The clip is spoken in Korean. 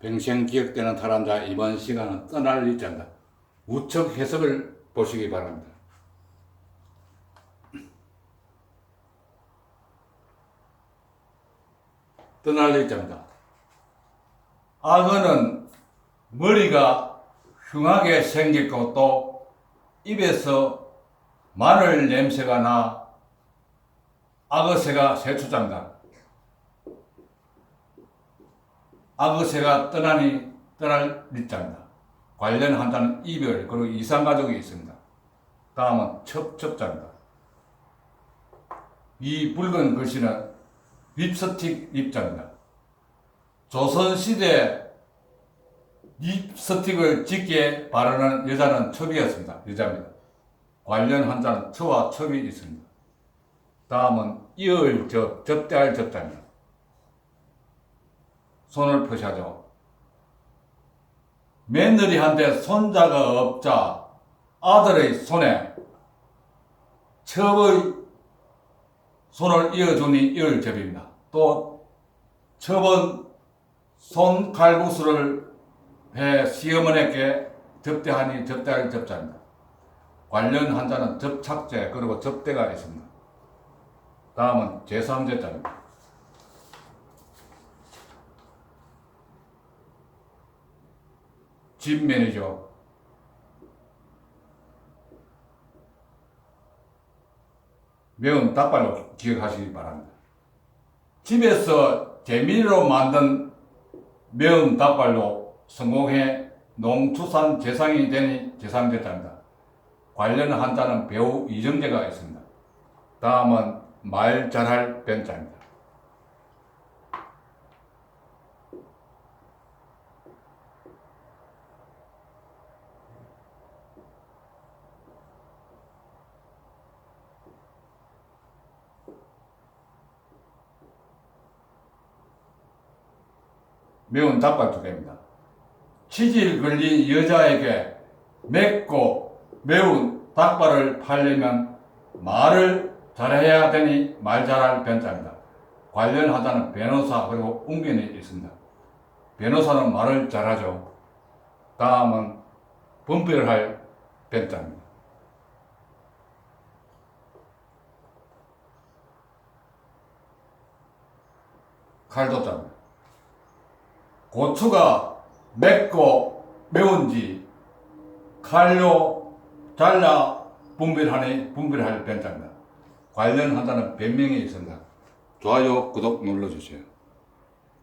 평생 기억되는 탈환자 이번 시간은 떠날 일자입니다. 우측 해석을 보시기 바랍니다. 떠날 일자입니다. 악어는 머리가 흉하게 생겼고 또 입에서 마늘 냄새가 나 악어새가 세추장다. 악어새가 떠나니 떠날 리자입니다. 관련 환자는 이별 그리고 이상 가족이 있습니다. 다음은 첩첩자입니다. 이 붉은 글씨는 립스틱 립자입니다. 조선시대 립스틱을 짙게 바르는 여자는 첩이었습니다. 여자입니다. 관련 환자는 처와 첩이 있습니다. 다음은 이을 접, 접대할 접자입니다. 손을 펴셔죠. 며느리한테 손자가 없자 아들의 손에 첩의 손을 이어주니 이을 접입니다. 또 첩은 손 칼국수를 해 시어머니께 접대하니 접대할 접자입니다. 관련 환자는 접착제 그리고 접대가 있습니다. 다음은 제3제자입니다. 집 매니저 매운 닭발로 기억하시기 바랍니다. 집에서 재미로 만든 매운 닭발로 성공해 농수산 재상이 되니 제3제자입니다. 관련 환자는 배우 이정재가 있습니다. 다음은 말 잘할 변자입니다. 매운 닭발 두 개입니다. 치질 걸린 여자에게 맵고 매운 닭발을 팔려면 말을 잘해야 되니 말 잘할 변자입니다. 관련 하자는 변호사 그리고 웅변이 있습니다. 변호사는 말을 잘하죠. 다음은 분별할 변자입니다. 칼도 자입니다. 고추가 맵고 매운지 칼로 잘라 분별하니 분별할 변자입니다. 관련 환자는 변명이 있습니다. 좋아요, 구독 눌러주세요.